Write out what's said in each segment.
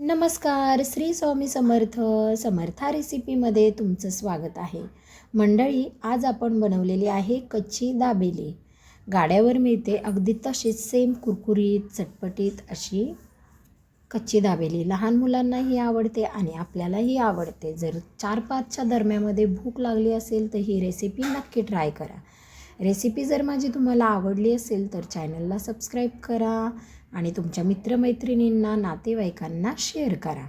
नमस्कार श्री स्वामी समर्थ समर्था रेसिपीमध्ये तुमचं स्वागत आहे. मंडळी आज आपण बनवलेली आहे कच्ची दाबेली. गाड्यावर मिळते अगदी तशीच सेम कुरकुरीत चटपटीत अशी कच्ची दाबेली. लहान मुलांनाही आवडते आणि आपल्यालाही आवडते. जर चार पाचच्या दरम्यामध्ये भूक लागली असेल तर ही रेसिपी नक्की ट्राय करा. रेसिपी जर माझी तुम्हाला आवडली असेल तर चॅनलला सबस्क्राईब करा. आणि तुमच्या मित्रमैत्रिणींना नातेवाईकांना शेअर करा.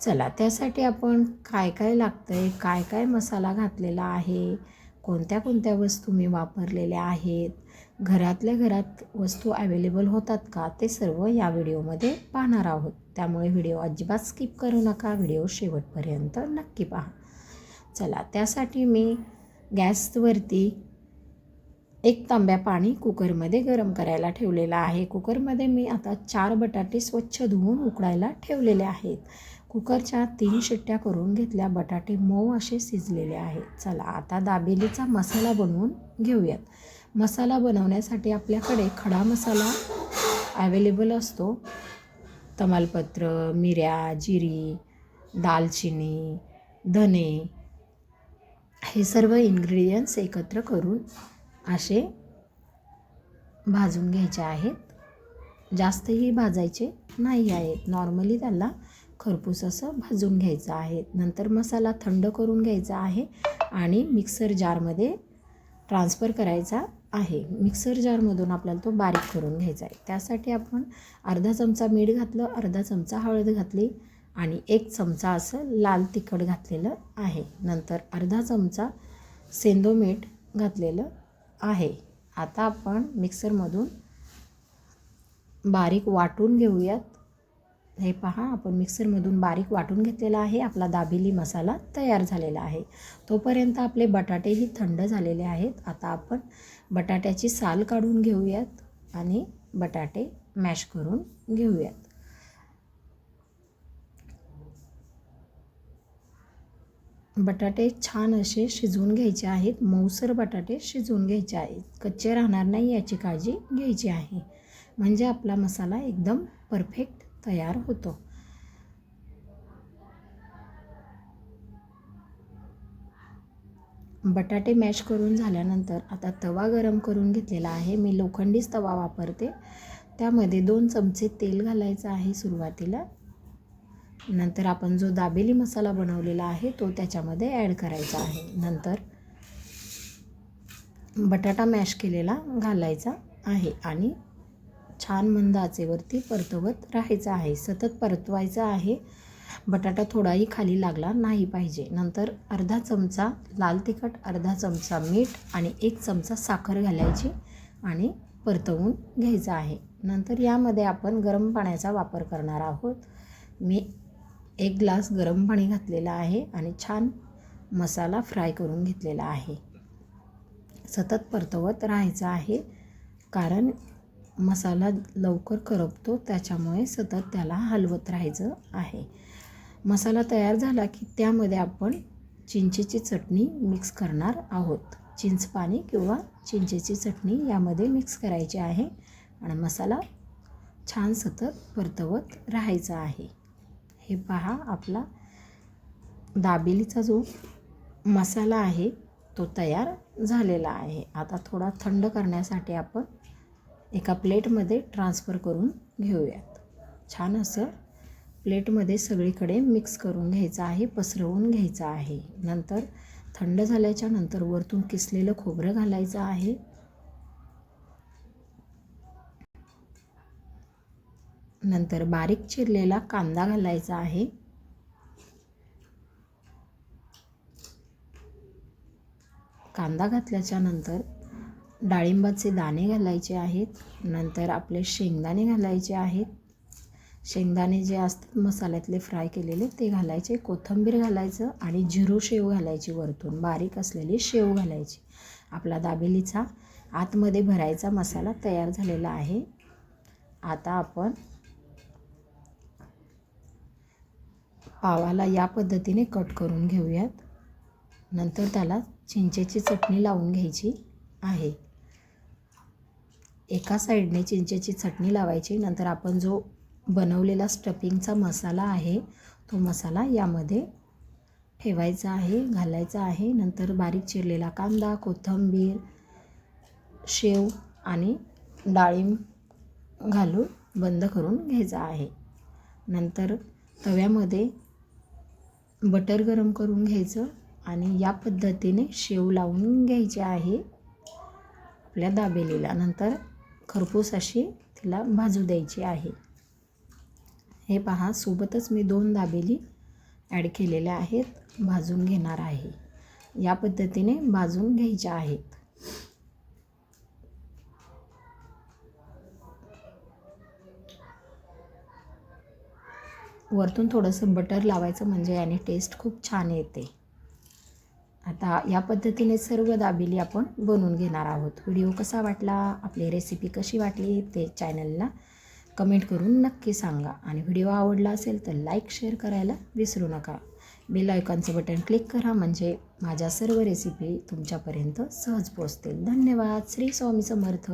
चला त्यासाठी आपण काय काय लागतं आहे काय काय मसाला घातलेला आहे कोणत्या कोणत्या वस्तू मी वापरलेल्या आहेत घरातल्या घरात वस्तू अवेलेबल होतात का ते सर्व या व्हिडिओमध्ये पाहणार आहोत. त्यामुळे व्हिडिओ अजिबात स्किप करू नका व्हिडिओ शेवटपर्यंत नक्की पहा. चला त्यासाठी मी गॅसवरती एक तांब्या पाणी कुकरमध्ये गरम करायला ठेवलेलं आहे. कुकरमध्ये मी आता चार बटाटे स्वच्छ धुवून उकडायला ठेवलेले आहेत. कुकरच्या तीन शिट्ट्या करून घेतल्या. बटाटे मऊ असे शिजलेले आहेत. चला आता दाबेलीचा मसाला बनवून घेऊयात. मसाला बनवण्यासाठी आपल्याकडे खडा मसाला ॲवेलेबल असतो. तमालपत्र मिऱ्या जिरी दालचिनी धने हे सर्व इन्ग्रेडियंट्स एकत्र करून असे भाजून घ्यायचे आहेत. जास्तही भाजायचे नाही आहेत. नॉर्मली त्याला खरपूस असं भाजून घ्यायचं आहे. नंतर मसाला थंड करून घ्यायचा आहे आणि मिक्सर जारमध्ये ट्रान्सफर करायचा आहे. मिक्सर जारमधून आपल्याला तो बारीक करून घ्यायचा आहे. त्यासाठी आपण अर्धा चमचा मीठ घातलं अर्धा चमचा हळद घातली आणि एक चमचा असं लाल तिखट घातलेलं आहे. नंतर अर्धा चमचा सेंदो मीठ घातलेलं आहे. आता आपण मिक्सरमधून बारीक वाटून घेऊयात. हे पहा आपण मिक्सरमधून बारीक वाटून घेतलेला आहे. आपला दाबेली मसाला तयार झालेला आहे. तोपर्यंत आपले बटाटेही थंड झालेले आहेत. आता आपण बटाट्याची साल काढून घेऊयात आणि बटाटे मॅश करून घेऊयात. बटाटे छान असे शिजवून घ्यायचे आहेत. मऊसर बटाटे शिजवून घ्यायचे आहेत. कच्चे राहणार नाही याची काळजी घ्यायची आहे. म्हणजे आपला मसाला एकदम परफेक्ट तयार होतो. बटाटे मॅश करून झाल्यानंतर आता तवा गरम करून घेतलेला आहे. मी लोखंडीच तवा वापरते. त्यामध्ये दोन चमचे तेल घालायचं आहे सुरुवातीला. नंतर आपण जो दाबेली मसाला बनवलेला आहे तो त्याच्यामध्ये ॲड करायचा आहे. नंतर बटाटा मॅश केलेला घालायचा आहे आणि छान मंद आचेवरती परतवत राहायचं आहे. सतत परतवायचं आहे. बटाटा थोडाही खाली लागला नाही पाहिजे. नंतर अर्धा चमचा लाल तिखट अर्धा चमचा मीठ आणि एक चमचा साखर घालायची आणि परतवून घ्यायचं आहे. नंतर यामध्ये आपण गरम पाण्याचा वापर करणार आहोत. मी एक ग्लास गरम पाणी घातलेलं आहे आणि छान मसाला फ्राय करून घेतलेला आहे. सतत परतवत राहायचं आहे कारण मसाला लवकर करपतो त्याच्यामुळे सतत त्याला हलवत राहायचं आहे. मसाला तयार झाला की त्यामध्ये आपण चिंचेची चटणी मिक्स करणार आहोत. चिंच पाणी किंवा चिंचेची चटणी यामध्ये मिक्स करायची आहे आणि मसाला छान सतत परतवत राहायचा आहे. हे पहा आपला दाबेलीचा जो मसाला आहे तो तयार झालेला आहे. आता थोडा थंड करण्यासाठी आपण एका प्लेटमध्ये ट्रान्सफर करून घेऊयात. छान असं प्लेटमध्ये सगळीकडे मिक्स करून घ्यायचं आहे पसरवून घ्यायचं आहे. नंतर थंड झाल्याच्यानंतर वरतून किसलेलं खोबरं घालायचं आहे. नंतर बारीक चिरलेला कांदा घालायचा आहे. कांदा घातल्याच्या नंतर डाळिंबाचे दाणे घालायचे आहेत. नंतर आपले शेंगदाणे घालायचे आहेत. शेंगदाणे जे असतात मसाल्यातले फ्राय केलेले ते घालायचे. कोथिंबीर घालायचं आणि झिरू शेव घालायची वरतून. बारीक असलेली शेव घालायची. आपला दाबेलीचा आतमध्ये भरायचा मसाला तयार झालेला आहे. आता आपण पावाला या पद्धतीने कट करून घेऊयात. नंतर त्याला चिंचेची चटणी लावून घ्यायची आहे. एका साईडने चिंचेची चटणी लावायची. नंतर आपण जो बनवलेला स्टफिंगचा मसाला आहे तो मसाला यामध्ये ठेवायचा आहे घालायचा आहे. नंतर बारीक चिरलेला कांदा कोथिंबीर शेव आणि डाळिंब घालून बंद करून घ्यायचा आहे. नंतर तव्यामध्ये बटर गरम करून घ्यायचं आणि या पद्धतीने शेव लावून घ्यायचे आहे. आपल्या दाबेलीला. नंतर खरपूस अशी तिला भाजू द्यायची आहे. हे पहा सोबतच मी दोन दाबेली ॲड केलेल्या आहेत. भाजून घेणार आहे. या पद्धतीने भाजून घ्यायच्या आहेत. वरतून थोडंसं बटर लावायचं म्हणजे याने टेस्ट खूप छान येते. आता या पद्धतीने सर्व दाबेली आपण बनवून घेणार आहोत. व्हिडिओ कसा वाटला आपली रेसिपी कशी वाटली ते चॅनलला कमेंट करून नक्की सांगा. आणि व्हिडिओ आवडला असेल तर लाईक शेअर करायला विसरू नका. बेल आयकॉनचं बटन क्लिक करा म्हणजे माझ्या सर्व रेसिपी तुमच्यापर्यंत सहज पोचतील धन्यवाद. श्री स्वामी समर्थ.